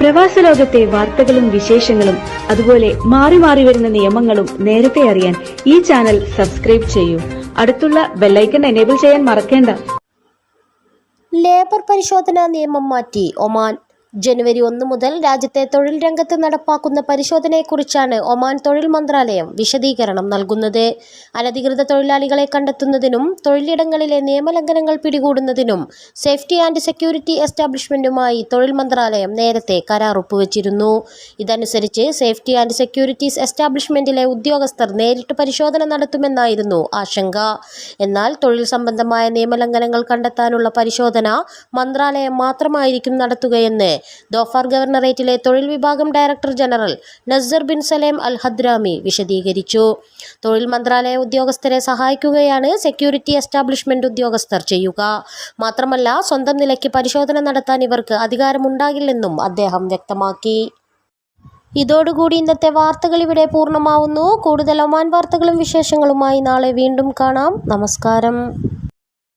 പ്രവാസ ലോകത്തെ വാർത്തകളും വിശേഷങ്ങളും അതുപോലെ മാറി മാറി വരുന്ന നിയമങ്ങളും നേരത്തെ അറിയാൻ ഈ ചാനൽ സബ്സ്ക്രൈബ് ചെയ്യൂ. അടുത്തുള്ള ബെല്ലൈക്കൺ എനേബിൾ ചെയ്യാൻ മറക്കേണ്ട. ലേബർ പരിശോധനാ നിയമം മാറ്റി. ഒമാൻ ജനുവരി ഒന്ന് മുതൽ രാജ്യത്തെ തൊഴിൽ രംഗത്ത് നടപ്പാക്കുന്ന പരിശോധനയെക്കുറിച്ചാണ് ഒമാൻ തൊഴിൽ മന്ത്രാലയം വിശദീകരണം നൽകുന്നത്. അനധികൃത തൊഴിലാളികളെ കണ്ടെത്തുന്നതിനും തൊഴിലിടങ്ങളിലെ നിയമലംഘനങ്ങൾ പിടികൂടുന്നതിനും സേഫ്റ്റി ആൻഡ് സെക്യൂരിറ്റി എസ്റ്റാബ്ലിഷ്മെന്റുമായി തൊഴിൽ മന്ത്രാലയം നേരത്തെ കരാർ ഒപ്പുവച്ചിരുന്നു ഇതനുസരിച്ച് സേഫ്റ്റി ആൻഡ് സെക്യൂരിറ്റീസ് എസ്റ്റാബ്ലിഷ്മെന്റിലെ ഉദ്യോഗസ്ഥർ നേരിട്ട് പരിശോധന നടത്തുമെന്നായിരുന്നു ആശങ്ക. എന്നാൽ തൊഴിൽ സംബന്ധമായ നിയമലംഘനങ്ങൾ കണ്ടെത്താനുള്ള പരിശോധന മന്ത്രാലയം മാത്രമായിരിക്കും നടത്തുകയെന്ന് ദോഫാർ ഗവർണറേറ്റിലെ തൊഴിൽ വിഭാഗം director general Nasser bin Salem Al Hadrami വിശദീകരിച്ചു. തൊഴിൽ മന്ത്രാലയ ഉദ്യോഗസ്ഥരെ സഹായിക്കുകയാണ് സെക്യൂരിറ്റി എസ്റ്റാബ്ലിഷ്മെന്റ് ഉദ്യോഗസ്ഥർ ചെയ്യുക. മാത്രമല്ല സ്വന്തം നിലയ്ക്ക് പരിശോധന നടത്താൻ ഇവർക്ക് അധികാരമുണ്ടാകില്ലെന്നും അദ്ദേഹം വ്യക്തമാക്കി. ഇതോടുകൂടി ഇന്നത്തെ വാർത്തകൾ ഇവിടെ പൂർണമാവുന്നു. കൂടുതൽ ഒമാൻ വാർത്തകളും വിശേഷങ്ങളുമായി നാളെ വീണ്ടും കാണാം. നമസ്കാരം.